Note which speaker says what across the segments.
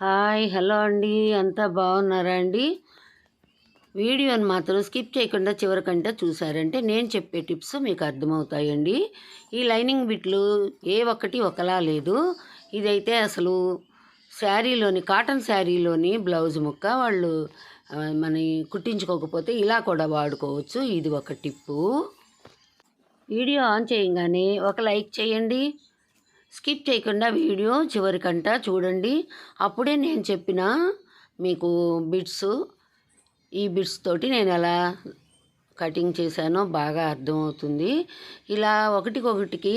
Speaker 1: Hi hello అండి. అంతా బాగున్నారా అండి? వీడియోని మాత్రం స్కిప్ చేయకుండా చివరికంటే చూసారంటే నేను చెప్పే టిప్స్ మీకు అర్థమవుతాయండి. ఈ లైనింగ్ బిట్లు ఏ ఒక్కటి ఒకలా లేదు. ఇదైతే అసలు శారీలోని కాటన్ శారీలోని బ్లౌజ్ ముక్క వాళ్ళు మన కుట్టించుకోకపోతే ఇలా కూడా వాడుకోవచ్చు. ఇది ఒక టిప్పు. వీడియో ఆన్ చేయగానే ఒక లైక్ చేయండి. స్కిప్ చేయకుండా వీడియో చివరికంట చూడండి. అప్పుడే నేను చెప్పిన మీకు బిట్స్ ఈ బిట్స్ తోటి నేను ఎలా కటింగ్ చేశానో బాగా అర్థమవుతుంది. ఇలా ఒకటికొకటికి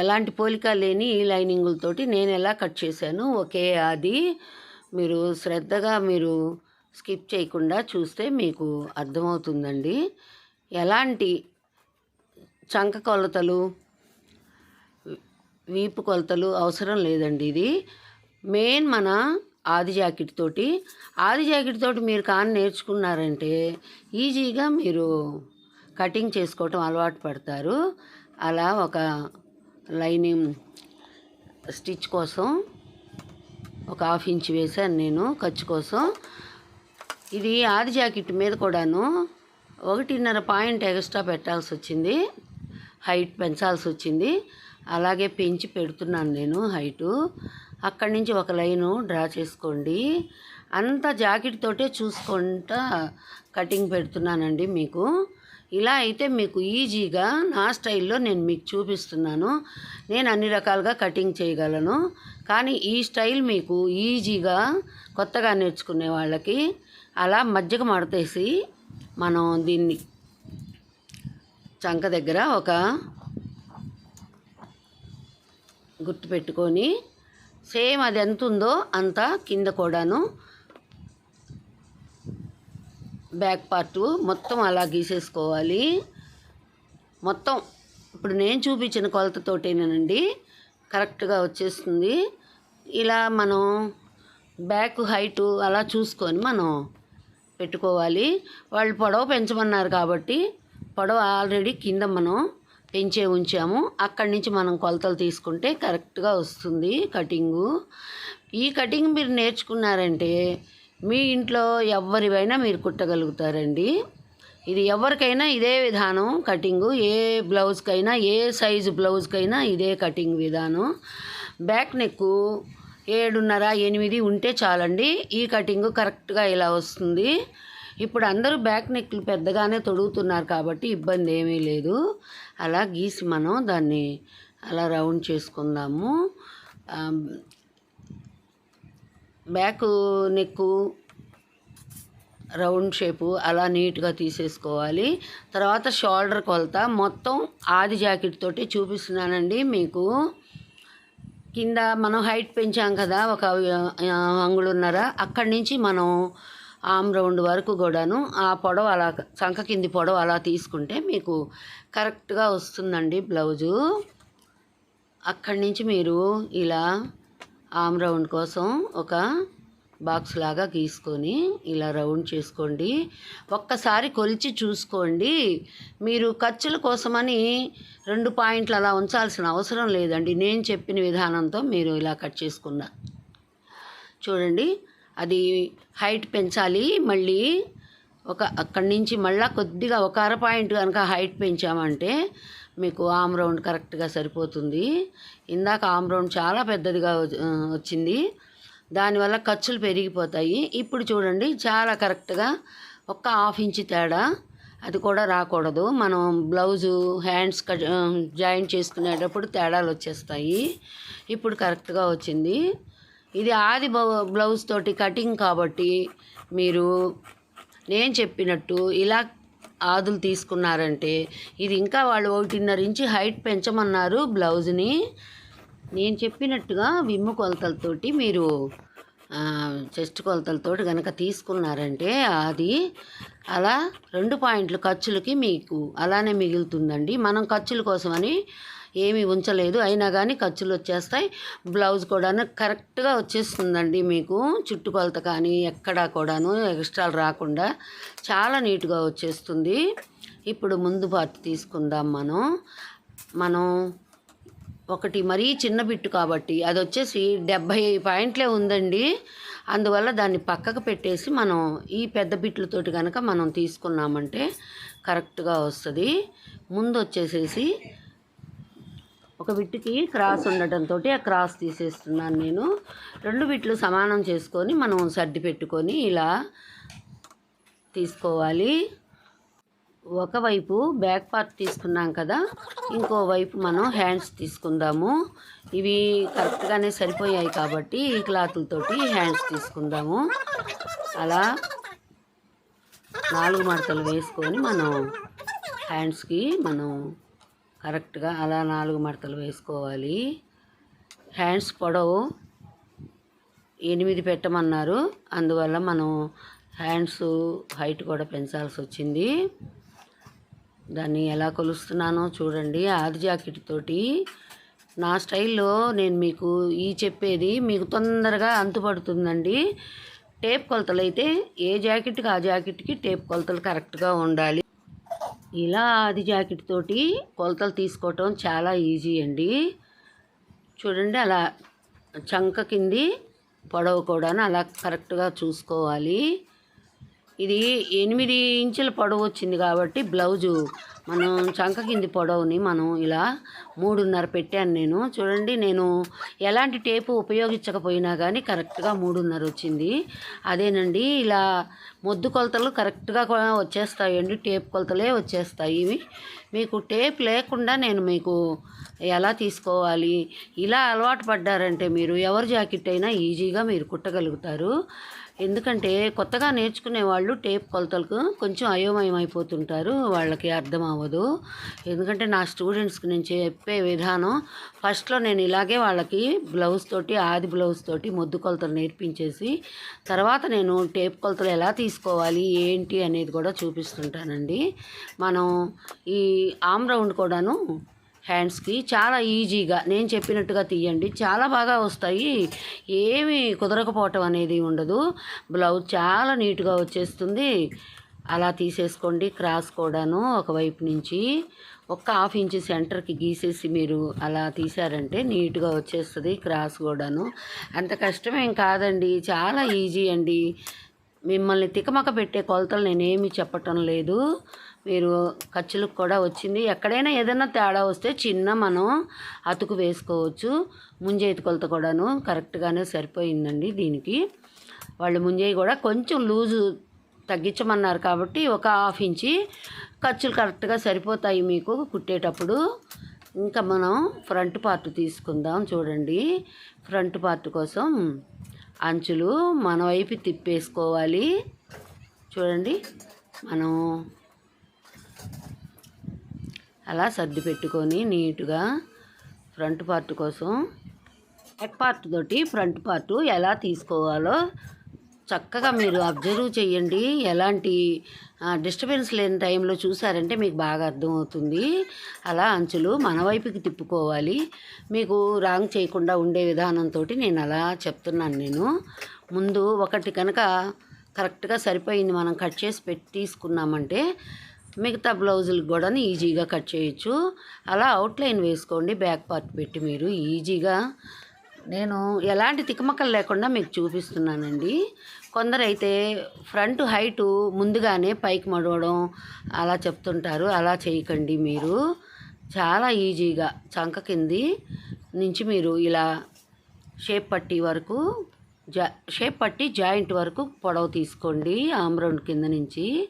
Speaker 1: ఎలాంటి పోలిక లేని ఈ లైనింగులతోటి నేను ఎలా కట్ చేశాను ఒకే అది మీరు శ్రద్ధగా మీరు స్కిప్ చేయకుండా చూస్తే మీకు అర్థమవుతుందండి. ఎలాంటి చంక కొలతలు వీపు కొలతలు అవసరం లేదండి ఇది. మెయిన్ మన ఆది జాకెట్ తోటి. ఆది జాకెట్ తోటి మీరు కాన్ నేర్చుకున్నారంటే ఈజీగా మీరు కటింగ్ చేసుకోవటం అలవాటు పడతారు. అలా ఒక లైనింగ్ స్టిచ్ కోసం ఒక హాఫ్ ఇంచ్ వేసాను నేను ఖర్చు కోసం. ఇది ఆది జాకెట్ మీద కూడాను ఒకటిన్నర పాయింట్ ఎక్స్ట్రా పెట్టాల్సి వచ్చింది. హైట్ పెంచాల్సి వచ్చింది. అలాగే పెంచి పెడుతున్నాను నేను హైటు. అక్కడి నుంచి ఒక లైను డ్రా చేసుకోండి. అంత జాకెట్ తోటే చూసుకుంటా కటింగ్ పెడుతున్నానండి మీకు. ఇలా అయితే మీకు ఈజీగా నా స్టైల్లో నేను మీకు చూపిస్తున్నాను. నేను అన్ని రకాలుగా కటింగ్ చేయగలను. కానీ ఈ స్టైల్ మీకు ఈజీగా కొత్తగా నేర్చుకునే వాళ్ళకి అలా మజ్జిగ మడతేసి మనం దీన్ని చంక దగ్గర ఒక గుర్తు పెట్టుకొని సేమ్ అది ఎంత ఉందో అంత కింద కూడాను బ్యాక్ పార్ట్ మొత్తం అలా గీసేసుకోవాలి. మొత్తం ఇప్పుడు నేను చూపించిన కొలతతోటేనండి కరెక్ట్గా వచ్చేస్తుంది. ఇలా మనం బ్యాక్ హైటు అలా చూసుకొని మనం పెట్టుకోవాలి. వాళ్ళు పొడవ పెంచమన్నారు కాబట్టి పొడవ ఆల్రెడీ కింద మనం పెంచే ఉంచాము. అక్కడి నుంచి మనం కొలతలు తీసుకుంటే కరెక్ట్గా వస్తుంది కటింగు. ఈ కటింగ్ మీరు నేర్చుకున్నారంటే మీ ఇంట్లో ఎవరివైనా మీరు కుట్టగలుగుతారండి. ఇది ఎవరికైనా ఇదే విధానం కటింగు. ఏ బ్లౌజ్కైనా ఏ సైజు బ్లౌజ్కైనా ఇదే కటింగ్ విధానం. బ్యాక్ నెక్ ఏడున్నర ఎనిమిది ఉంటే చాలండి. ఈ కటింగు కరెక్ట్గా ఇలా వస్తుంది. ఇప్పుడు అందరూ బ్యాక్ నెక్లు పెద్దగానే తొడుగుతున్నారు కాబట్టి ఇబ్బంది ఏమీ లేదు. అలా గీసి మనం దాన్ని అలా రౌండ్ చేసుకుందాము. బ్యాక్ నెక్కు రౌండ్ షేపు అలా నీట్గా తీసేసుకోవాలి. తర్వాత షోల్డర్ కొలత మొత్తం ఆది జాకెట్ తోటి చూపిస్తున్నానండి మీకు. కింద మనం హైట్ పెంచాం కదా ఒక అంగుళున్నర. అక్కడి నుంచి మనం ఆమ్ రౌండ్ వరకు కూడాను ఆ పొడవు అలా చంక కింది పొడవు అలా తీసుకుంటే మీకు కరెక్ట్గా వస్తుందండి బ్లౌజు. అక్కడి నుంచి మీరు ఇలా ఆమ్ రౌండ్ కోసం ఒక బాక్స్ లాగా గీసుకొని ఇలా రౌండ్ చేసుకోండి. ఒక్కసారి కొలిచి చూసుకోండి. మీరు ఖర్చుల కోసమని రెండు పాయింట్లు అలా ఉంచాల్సిన అవసరం లేదండి. నేను చెప్పిన విధానంతో మీరు ఇలా కట్ చేసుకున్నా. చూడండి. అది హైట్ పెంచాలి మళ్ళీ ఒక అక్కడి నుంచి మళ్ళీ కొద్దిగా ఒక అర పాయింట్ కనుక హైట్ పెంచామంటే మీకు ఆమ్ రౌండ్ కరెక్ట్గా సరిపోతుంది. ఇందాక ఆమ్ రౌండ్ చాలా పెద్దదిగా వచ్చింది. దానివల్ల ఖర్చులు పెరిగిపోతాయి. ఇప్పుడు చూడండి చాలా కరెక్ట్గా ఒక్క హాఫ్ ఇంచ్ తేడా. అది కూడా రాకూడదు. మనం బ్లౌజు హ్యాండ్స్ కట్ చేసుకునేటప్పుడు తేడాలు వచ్చేస్తాయి. ఇప్పుడు కరెక్ట్గా వచ్చింది. ఇది ఆది బౌ- బ్లౌజ్ తోటి కటింగ్ కాబట్టి మీరు నేను చెప్పినట్టు ఇలా ఆదులు తీసుకున్నారంటే ఇది ఇంకా వాళ్ళు ఒకటిన్నర ఇంచి హైట్ పెంచమన్నారు బ్లౌజ్ని. నేను చెప్పినట్టుగా విమ్ము కొలతలతోటి మీరు చెస్ట్ కొలతలతోటి కనుక తీసుకున్నారంటే అది అలా రెండు పాయింట్లు ఖర్చులకి మీకు అలానే మిగులుతుందండి. మనం ఖర్చుల కోసమని ఏమీ ఉంచలేదు. అయినా కానీ ఖర్చులు వచ్చేస్తాయి. బ్లౌజ్ కూడా కరెక్ట్గా వచ్చేస్తుందండి మీకు. చుట్టుకొలత కానీ ఎక్కడా కూడాను ఎక్స్ట్రాలు రాకుండా చాలా నీట్గా వచ్చేస్తుంది. ఇప్పుడు ముందు పార్ట్ తీసుకుందాం మనం. మనం ఒకటి మరీ చిన్న బిట్టు కాబట్టి అది వచ్చేసి డెబ్భై పాయింట్లే ఉందండి. అందువల్ల దాన్ని పక్కకు పెట్టేసి మనం ఈ పెద్ద బిట్లతోటి కనుక మనం తీసుకున్నామంటే కరెక్ట్గా వస్తుంది. ముందు వచ్చేసేసి ఒక విట్టుకి క్రాస్ ఉండటంతో ఆ క్రాస్ తీసేస్తున్నాను నేను. రెండు విట్లు సమానం చేసుకొని మనం సర్ది పెట్టుకొని ఇలా తీసుకోవాలి. ఒకవైపు బ్యాక్ పార్ట్ తీసుకున్నాం కదా ఇంకోవైపు మనం హ్యాండ్స్ తీసుకుందాము. ఇవి కరెక్ట్గానే సరిపోయాయి కాబట్టి ఈ క్లాతులతోటి హ్యాండ్స్ తీసుకుందాము. అలా నాలుగు మడతలు వేసుకొని మనం హ్యాండ్స్కి మనం కరెక్ట్గా అలా నాలుగు మడతలు వేసుకోవాలి. హ్యాండ్స్ పొడవు ఎనిమిది పెట్టమన్నారు. అందువల్ల మనం హ్యాండ్స్ హైట్ కూడా పెంచాల్సి వచ్చింది. దాన్ని ఎలా కొలుస్తున్నానో చూడండి. ఆది జాకెట్ తోటి నా స్టైల్లో నేను మీకు ఈ చెప్పేది మీకు తొందరగా అంతుపడుతుందండి. టేప్ కొలతలు అయితే ఏ జాకెట్కి ఆ జాకెట్కి టేప్ కొలతలు కరెక్ట్గా ఉండాలి. ఇలా ఆది జాకెట్ తోటి కొలతలు తీసుకోవటం చాలా ఈజీ అండి. చూడండి అలా చంక కింది పొడవు కూడా అలా కరెక్ట్గా చూసుకోవాలి. ఇది ఎనిమిది ఇంచుల పొడవు వచ్చింది కాబట్టి బ్లౌజు మనం చంక కింది పొడవుని మనం ఇలా మూడున్నర పెట్టాను నేను. చూడండి నేను ఎలాంటి టేపు ఉపయోగించకపోయినా కానీ కరెక్ట్గా మూడున్నర వచ్చింది. అదేనండి ఇలా మొద్దు కొలతలు కరెక్ట్గా కూడా వచ్చేస్తాయండి టేప్ కొలతలే వచ్చేస్తాయి ఇవి. మీకు టేప్ లేకుండా నేను మీకు ఎలా తీసుకోవాలి ఇలా అలవాటు పడ్డారంటే మీరు ఎవరి జాకెట్ అయినా ఈజీగా మీరు కుట్టగలుగుతారు. ఎందుకంటే కొత్తగా నేర్చుకునే వాళ్ళు టేప్ కొలతలకు కొంచెం అయోమయం అయిపోతుంటారు వాళ్ళకి అర్థం అవ్వదు ఎందుకంటే నా స్టూడెంట్స్కి నేను చెప్పే విధానం ఫస్ట్లో నేను ఇలాగే వాళ్ళకి బ్లౌజ్ తోటి ఆది బ్లౌజ్ తోటి మొద్దు కొలతలు నేర్పించేసి తర్వాత నేను టేప్ కొలతలు ఎలా తీసుకోవాలి ఏంటి అనేది కూడా చూపిస్తుంటానండి. మనం ఈ ఆమ్ రౌండ్ కూడాను హ్యాండ్స్కి చాలా ఈజీగా నేను చెప్పినట్టుగా తీయండి. చాలా బాగా వస్తాయి. ఏమి కుదరకపోవటం అనేది ఉండదు. బ్లౌజ్ చాలా నీట్గా వచ్చేస్తుంది. అలా తీసేసుకోండి క్రాస్ కూడాను ఒకవైపు నుంచి. ఒక్క హాఫ్ ఇంచ్ సెంటర్కి గీసేసి మీరు అలా తీసారంటే నీట్గా వచ్చేస్తుంది క్రాస్ కూడాను. అంత కష్టమేం కాదండి. చాలా ఈజీ అండి. మిమ్మల్ని తికమక పెట్టే కొలతలు నేనేమి చెప్పటం లేదు. మీరు ఖర్చులకు కూడా వచ్చింది. ఎక్కడైనా ఏదైనా తేడా వస్తే చిన్న మనం అతుకు వేసుకోవచ్చు. ముంజేతి కొలత కూడాను కరెక్ట్గానే సరిపోయిందండి దీనికి. వాళ్ళు ముంజేయి కూడా కొంచెం లూజు తగ్గించమన్నారు కాబట్టి ఒక హాఫ్ ఇంచి ఖర్చులు కరెక్ట్గా సరిపోతాయి మీకు కుట్టేటప్పుడు. ఇంకా మనం ఫ్రంట్ పార్ట్ తీసుకుందాం చూడండి. ఫ్రంట్ పార్ట్ కోసం అంచులు మన వైపు తిప్పేసుకోవాలి. చూడండి మనం అలా సర్ది పెట్టుకొని నీట్గా ఫ్రంట్ పార్ట్ కోసం బ్యాక్ పార్ట్ తోటి ఫ్రంట్ పార్ట్ ఎలా తీసుకోవాలో చక్కగా మీరు అబ్జర్వ్ చేయండి. ఎలాంటి డిస్టర్బెన్స్ లేని టైంలో చూసారంటే మీకు బాగా అర్థమవుతుంది. అలా అంచులు మన వైపుకి తిప్పుకోవాలి. మీకు రాంగ్ చేయకుండా ఉండే విధానంతో నేను అలా చెప్తున్నాను నేను. ముందు ఒకటి కనుక కరెక్ట్గా సరిపోయింది మనం కట్ చేసి పెట్టి తీసుకున్నామంటే మిగతా బ్లౌజులకు కూడా ఈజీగా కట్ చేయొచ్చు. అలా అవుట్లైన్ వేసుకోండి బ్యాక్ పార్ట్ పెట్టి మీరు ఈజీగా. నేను ఎలాంటి తికమకలు లేకుండా మీకు చూపిస్తున్నానండి. కొందరైతే ఫ్రంట్ హైటు ముందుగానే పైకి మడవడం అలా చెప్తుంటారు. అలా చేయకండి మీరు. చాలా ఈజీగా చంక కింది నుంచి మీరు ఇలా షేప్ పట్టి వరకు జా షేప్ పట్టి జాయింట్ వరకు పొడవు తీసుకోండి. ఆమ్రౌండ్ కింద నుంచి.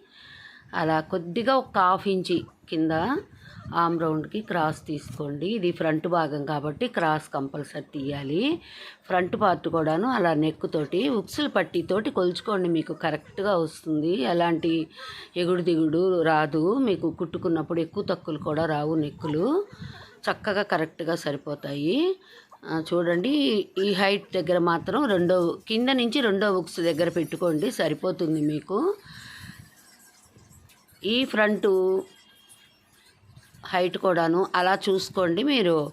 Speaker 1: అలా కొద్దిగా ఒక హాఫ్ ఇంచి కింద ఆమ్ రౌండ్కి క్రాస్ తీసుకోండి. ఇది ఫ్రంట్ భాగం కాబట్టి క్రాస్ కంపల్సరీ తీయాలి. ఫ్రంట్ పార్ట్ కూడాను అలా నెక్కుతోటి ఉక్సులు పట్టితోటి కొలుచుకోండి మీకు కరెక్ట్గా వస్తుంది. ఎలాంటి ఎగుడు దిగుడు రాదు. మీకు కుట్టుకున్నప్పుడు ఎక్కువ తక్కువలు కూడా రావు నెక్కులు చక్కగా కరెక్ట్గా సరిపోతాయి. చూడండి ఈ హైట్ దగ్గర మాత్రం రెండో కింద నుంచి రెండో బుక్స్ దగ్గర పెట్టుకోండి సరిపోతుంది మీకు. ఈ ఫ్రంట్ హైట్ కూడాను అలా చూసుకోండి. మీరు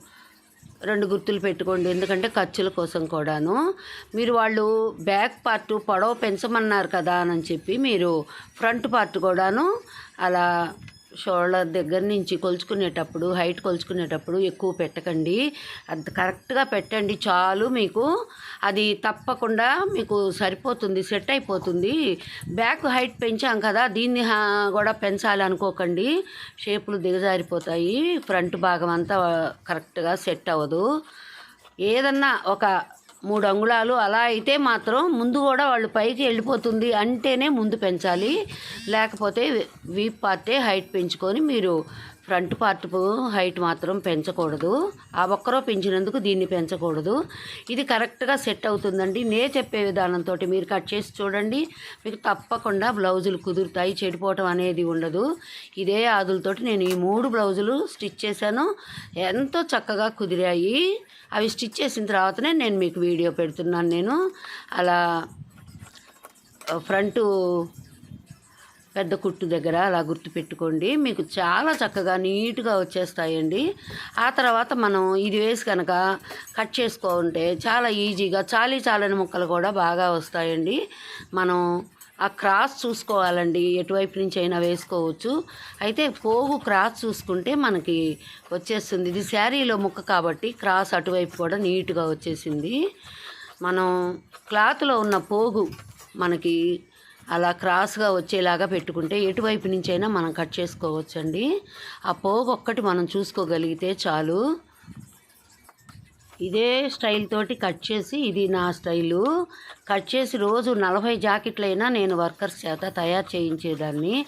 Speaker 1: రెండు గుర్తులు పెట్టుకోండి. ఎందుకంటే ఖర్చుల కోసం కూడాను. మీరు వాళ్ళు బ్యాక్ పార్ట్ పొడవ పెంచమన్నారు కదా అని చెప్పి మీరు ఫ్రంట్ పార్ట్ కూడాను అలా షోల్డర్ దగ్గర నుంచి కొలుచుకునేటప్పుడు హైట్ కొలుచుకునేటప్పుడు ఎక్కువ పెట్టకండి. అది కరెక్ట్గా పెట్టండి చాలు మీకు. అది తప్పకుండా మీకు సరిపోతుంది సెట్ అయిపోతుంది. బ్యాక్ హైట్ పెంచాం కదా దీన్ని కూడా పెంచాలి అనుకోకండి. షేపులు దిగజారిపోతాయి ఫ్రంట్ భాగం అంతా కరెక్ట్గా సెట్ అవ్వదు. ఏదన్నా ఒక మూడు అంగుళాలు. అలా అయితే మాత్రం ముందు కూడా వాళ్ళు పైకి వెళ్ళిపోతుంది అంటేనే ముందు పెంచాలి. లేకపోతే వీప్ పార్టే హైట్ పెంచుకొని మీరు ఫ్రంట్ పార్ట్ హైట్ మాత్రం పెంచకూడదు. ఆ ఒక్కరో పెంచినందుకు దీన్ని పెంచకూడదు. ఇది కరెక్ట్గా సెట్ అవుతుందండి. నే చెప్పే విధానంతో మీరు కట్ చేసి చూడండి. మీకు తప్పకుండా బ్లౌజులు కుదురుతాయి. చెడిపోవటం అనేది ఉండదు. ఇదే ఆదులతోటి నేను ఈ మూడు బ్లౌజులు స్టిచ్ చేశాను. ఎంతో చక్కగా కుదిరాయి. అవి స్టిచ్ చేసిన తర్వాతనే నేను మీకు వీడియో పెడుతున్నాను నేను. అలా ఫ్రంట్ పెద్ద కుట్టు దగ్గర అలా గుర్తు పెట్టుకోండి. మీకు చాలా చక్కగా నీట్గా వచ్చేస్తాయండి. ఆ తర్వాత మనం ఇది వేసి కనుక కట్ చేసుకోకుంటే చాలా ఈజీగా చాలీ చాలని ముక్కలు కూడా బాగా వస్తాయండి. మనం ఆ క్రాస్ చూసుకోవాలండి. ఎటువైపు నుంచి అయినా వేసుకోవచ్చు. అయితే పోగు క్రాస్ చూసుకుంటే మనకి వచ్చేస్తుంది. ఇది శారీలో ముక్క కాబట్టి క్రాస్ అటువైపు కూడా నీట్గా వచ్చేసింది. మనం క్లాత్లో ఉన్న పోగు మనకి అలా క్రాస్గా వచ్చేలాగా పెట్టుకుంటే ఎటువైపు నుంచైనా మనం కట్ చేసుకోవచ్చండి. ఆ పోగు ఒక్కటి మనం చూసుకోగలిగితే చాలు. ఇదే స్టైల్ తోటి కట్ చేసి ఇది నా స్టైలు. కట్ చేసి రోజు నలభై జాకెట్లైనా నేను వర్కర్స్ చేత తయారు చేయించేదాన్ని.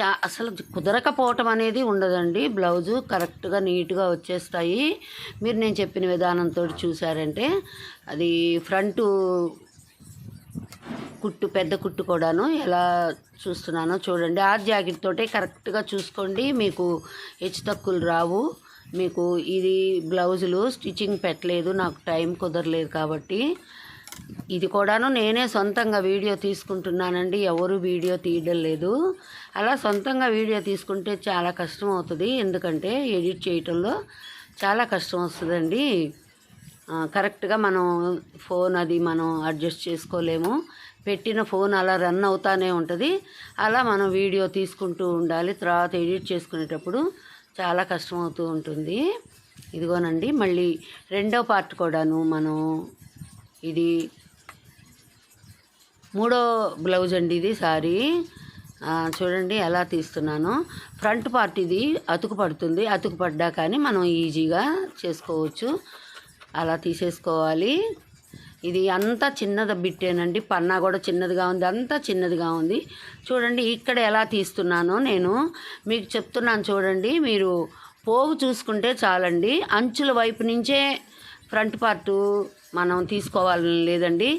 Speaker 1: చా అసలు కుదరకపోవటం అనేది ఉండదండి. బ్లౌజు కరెక్ట్గా నీట్గా వచ్చేస్తాయి. మీరు నేను చెప్పిన విధానంతో చూసారంటే అది ఫ్రంట్ కుట్టు పెద్ద కుట్టు కూడాను ఎలా చూస్తున్నానో చూడండి. ఆ జాకెట్ తోటే కరెక్ట్గా చూసుకోండి. మీకు హెచ్చు తక్కువలు రావు. మీకు ఇది బ్లౌజులు స్టిచ్చింగ్ పెట్టలేదు నాకు టైం కుదరలేదు కాబట్టి. ఇది కూడాను నేనే సొంతంగా వీడియో తీసుకుంటున్నానండి ఎవరు వీడియో తీయడం లేదు. అలా సొంతంగా వీడియో తీసుకుంటే చాలా కష్టం అవుతుంది ఎందుకంటే ఎడిట్ చేయటంలో చాలా కష్టం వస్తుందండి. కరెక్ట్గా మనం ఫోన్ అది మనం అడ్జస్ట్ చేసుకోలేము. పెట్టిన ఫోన్ అలా రన్ అవుతానే ఉంటుంది. అలా మనం వీడియో తీసుకుంటూ ఉండాలి తర్వాత ఎడిట్ చేసుకునేటప్పుడు చాలా కష్టం అవుతూ ఉంటుంది. ఇదిగోనండి మళ్ళీ రెండో పార్ట్ కూడాను మనం ఇది మూడో బ్లౌజ్ అండి ఇది సారీ. చూడండి ఎలా తీస్తున్నాను. ఫ్రంట్ పార్ట్ ఇది అతుకు పడుతుంది. అతుకు పడ్డా కానీ మనం ఈజీగా చేసుకోవచ్చు. అలా తీసేసుకోవాలి. ఇది అంతా చిన్నది బిట్టేనండి. పన్నా కూడా చిన్నదిగా ఉంది. అంతా చిన్నదిగా ఉంది. చూడండి ఇక్కడ ఎలా తీస్తున్నానో నేను మీకు చెప్తున్నాను చూడండి. మీరు పోగు చూసుకుంటే చాలండి. అంచుల వైపు నుంచే ఫ్రంట్ పార్ట్ మనం తీసుకోవాలని లేదండి.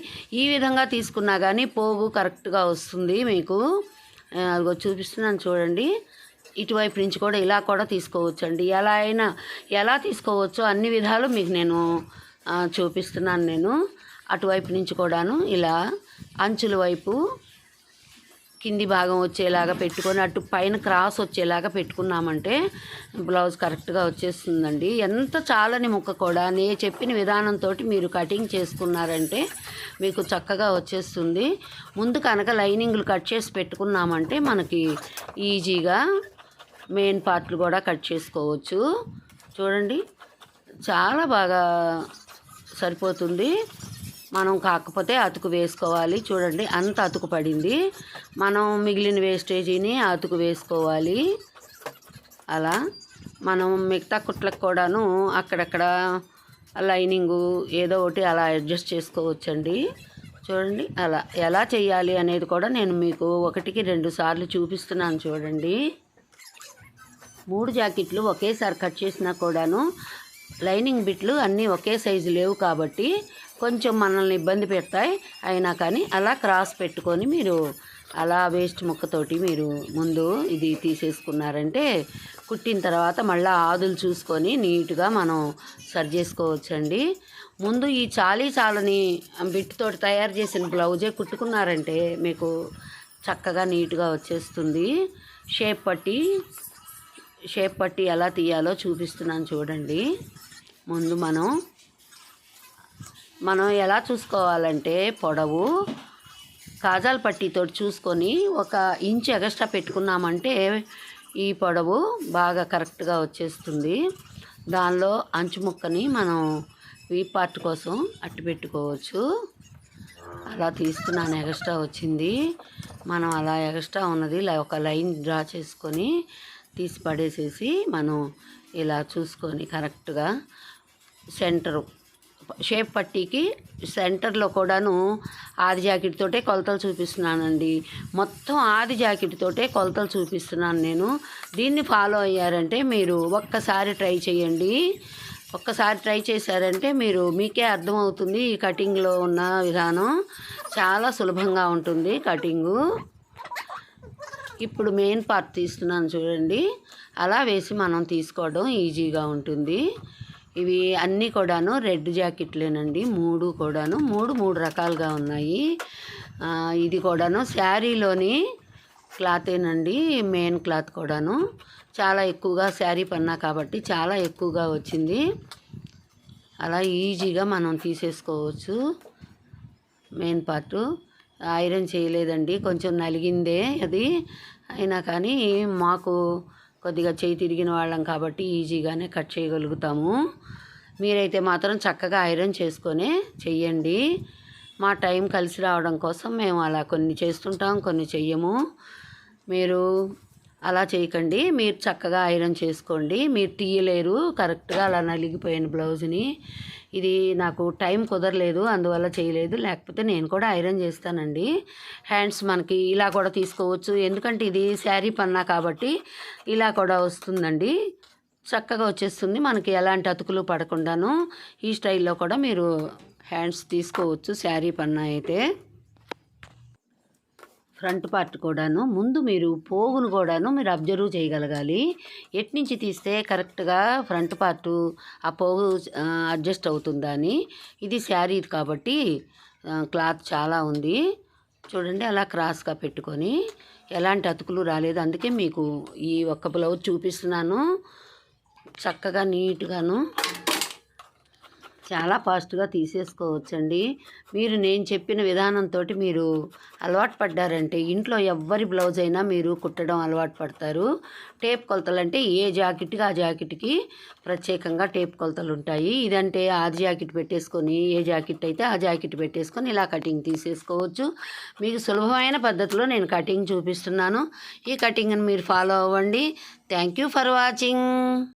Speaker 1: ఈ విధంగా తీసుకున్నా కానీ పోగు కరెక్ట్గా వస్తుంది మీకు. అదిగో చూపిస్తున్నాను చూడండి. ఇటువైపు నుంచి కూడా ఇలా కూడా తీసుకోవచ్చండి. ఎలా అయినా ఎలా తీసుకోవచ్చో అన్ని విధాలు మీకు నేను చూపిస్తున్నాను నేను. అటువైపు నుంచి కూడాను ఇలా అంచుల వైపు కింది భాగం వచ్చేలాగా పెట్టుకొని అటు పైన క్రాస్ వచ్చేలాగా పెట్టుకున్నామంటే బ్లౌజ్ కరెక్ట్గా వచ్చేస్తుందండి. ఎంత చాలని ముక్క కూడా నేను చెప్పిన విధానంతో మీరు కటింగ్ చేసుకున్నారంటే మీకు చక్కగా వచ్చేస్తుంది. ముందు కనుక లైనింగ్లు కట్ చేసి పెట్టుకున్నామంటే మనకి ఈజీగా మెయిన్ పార్ట్లు కూడా కట్ చేసుకోవచ్చు. చూడండి చాలా బాగా సరిపోతుంది. మనం కాకపోతే అతుకు వేసుకోవాలి. చూడండి అంత అతుకు పడింది. మనం మిగిలిన వేస్టేజీని అతుకు వేసుకోవాలి. అలా మనం మిగతా కుట్లకు కూడాను అక్కడక్కడ లైనింగు ఏదో ఒకటి అలా అడ్జస్ట్ చేసుకోవచ్చండి. చూడండి అలా ఎలా చేయాలి అనేది కూడా నేను మీకు ఒకటికి రెండు సార్లు చూపిస్తున్నాను చూడండి. మూడు జాకెట్లు ఒకేసారి కట్ చేసినా కూడాను లైనింగ్ బిట్లు అన్నీ ఒకే సైజు లేవు కాబట్టి కొంచెం మనల్ని ఇబ్బంది పెడతాయి. అయినా కానీ అలా క్రాస్ పెట్టుకొని మీరు అలా వేస్ట్ ముక్కతోటి మీరు ముందు ఇది తీసేసుకున్నారంటే కుట్టిన తర్వాత మళ్ళీ ఆదులు చూసుకొని నీట్గా మనం సరి చేసుకోవచ్చండి. ముందు ఈ చాలీ చాలని బిట్టుతోటి తయారు చేసిన బ్లౌజే కుట్టుకున్నారంటే మీకు చక్కగా నీట్గా వచ్చేస్తుంది. షేప్ పట్టి షేప్ పట్టి ఎలా తీయాలో చూపిస్తున్నాను చూడండి. ముందు మనం మనం ఎలా చూసుకోవాలంటే పొడవు కాజాల పట్టీతో చూసుకొని ఒక ఇంచ్ ఎగస్ట్రా పెట్టుకున్నామంటే ఈ పొడవు బాగా కరెక్ట్గా వచ్చేస్తుంది. దానిలో అంచు ముక్కని మనం వీ పార్ట్ కోసం అట్టు పెట్టుకోవచ్చు. అలా తీస్తున్నాను ఎగస్ట్రా వచ్చింది. మనం అలా ఎగస్ట్రా ఉన్నది ఒక లైన్ డ్రా చేసుకొని తీసి పడేసేసి మనం ఇలా చూసుకొని కరెక్ట్గా సెంటరు షేప్ పట్టీకి సెంటర్లో కూడాను ఆది జాకెట్ తోటే కొలతలు చూపిస్తున్నానండి. మొత్తం ఆది జాకెట్ తోటే కొలతలు చూపిస్తున్నాను నేను. దీన్ని ఫాలో అయ్యారంటే మీరు ఒక్కసారి ట్రై చేయండి. ఒక్కసారి ట్రై చేశారంటే మీరు మీకే అర్థమవుతుంది ఈ కటింగ్లో ఉన్న విధానం. చాలా సులభంగా ఉంటుంది కటింగు. ఇప్పుడు మెయిన్ పార్ట్ తీస్తున్నాను చూడండి. అలా వేసి మనం తీసుకోవడం ఈజీగా ఉంటుంది. ఇవి అన్నీ కూడాను రెడ్ జాకెట్లేనండి. మూడు కూడాను. మూడు మూడు రకాలుగా ఉన్నాయి. ఇది కూడాను శారీలోని క్లాతేనండి. మెయిన్ క్లాత్ కూడాను. చాలా ఎక్కువగా శారీ పన్నా కాబట్టి చాలా ఎక్కువగా వచ్చింది. అలా ఈజీగా మనం తీసేసుకోవచ్చు. Main part. ఐరన్ చేయలేదండి. కొంచెం నలిగిందే అది. అయినా కానీ మాకు కొద్దిగా చేయి తిరిగిన వాళ్ళం కాబట్టి ఈజీగానే కట్ చేయగలుగుతాము. మీరైతే మాత్రం చక్కగా ఐరన్ చేసుకొని చెయ్యండి. మా టైం కలిసి రావడం కోసం మేము అలా కొన్ని చేస్తుంటాం కొన్ని చెయ్యము. మీరు అలా చేయకండి. మీరు చక్కగా ఐరన్ చేసుకోండి. మీరు తీయలేరు కరెక్ట్గా అలా నలిగిపోయిన బ్లౌజ్ని. ఇది నాకు టైం కుదరలేదు అందువల్ల చేయలేదు. లేకపోతే నేను కూడా ఐరన్ చేస్తానండి. హ్యాండ్స్ మనకి ఇలా కూడా తీసుకోవచ్చు. ఎందుకంటే ఇది శారీ పన్నా కాబట్టి ఇలా కూడా వస్తుందండి. చక్కగా వచ్చేస్తుంది. మనకి ఎలాంటి అతుకులు పడకుండాను ఈ స్టైల్లో కూడా మీరు హ్యాండ్స్ తీసుకోవచ్చు శారీ పన్నా అయితే. ఫ్రంట్ పార్ట్ కూడాను. ముందు మీరు పోగును కూడాను మీరు అబ్జర్వ్ చేయగలగాలి. ఎట్నుంచి తీస్తే కరెక్ట్గా ఫ్రంట్ పార్ట్ ఆ పోగు అడ్జస్ట్ అవుతుందా అని. ఇది శారీ కాబట్టి క్లాత్ చాలా ఉంది. చూడండి అలా క్రాస్గా పెట్టుకొని ఎలాంటి అతుకులు రాలేదు. అందుకే మీకు ఈ ఒక్క బ్లౌజ్ చూపిస్తున్నాను. చక్కగా నీట్గాను చాలా ఫాస్ట్గా తీసేసుకోవచ్చండి. మీరు నేను చెప్పిన విధానంతో మీరు అలవాటు పడ్డారంటే ఇంట్లో ఎవ్వరి బ్లౌజ్ అయినా మీరు కుట్టడం అలవాటు పడతారు. టేప్ కొలతలు అంటే ఏ జాకెట్కి ఆ జాకెట్కి ప్రత్యేకంగా టేప్ కొలతలు ఉంటాయి. ఇదంటే ఆది జాకెట్ పెట్టేసుకొని ఏ జాకెట్ అయితే ఆ జాకెట్ పెట్టేసుకొని ఇలా కటింగ్ తీసేసుకోవచ్చు. మీకు సులభమైన పద్ధతిలో నేను కటింగ్ చూపిస్తున్నాను. ఈ కటింగ్ని మీరు ఫాలో అవ్వండి. Thank you for watching.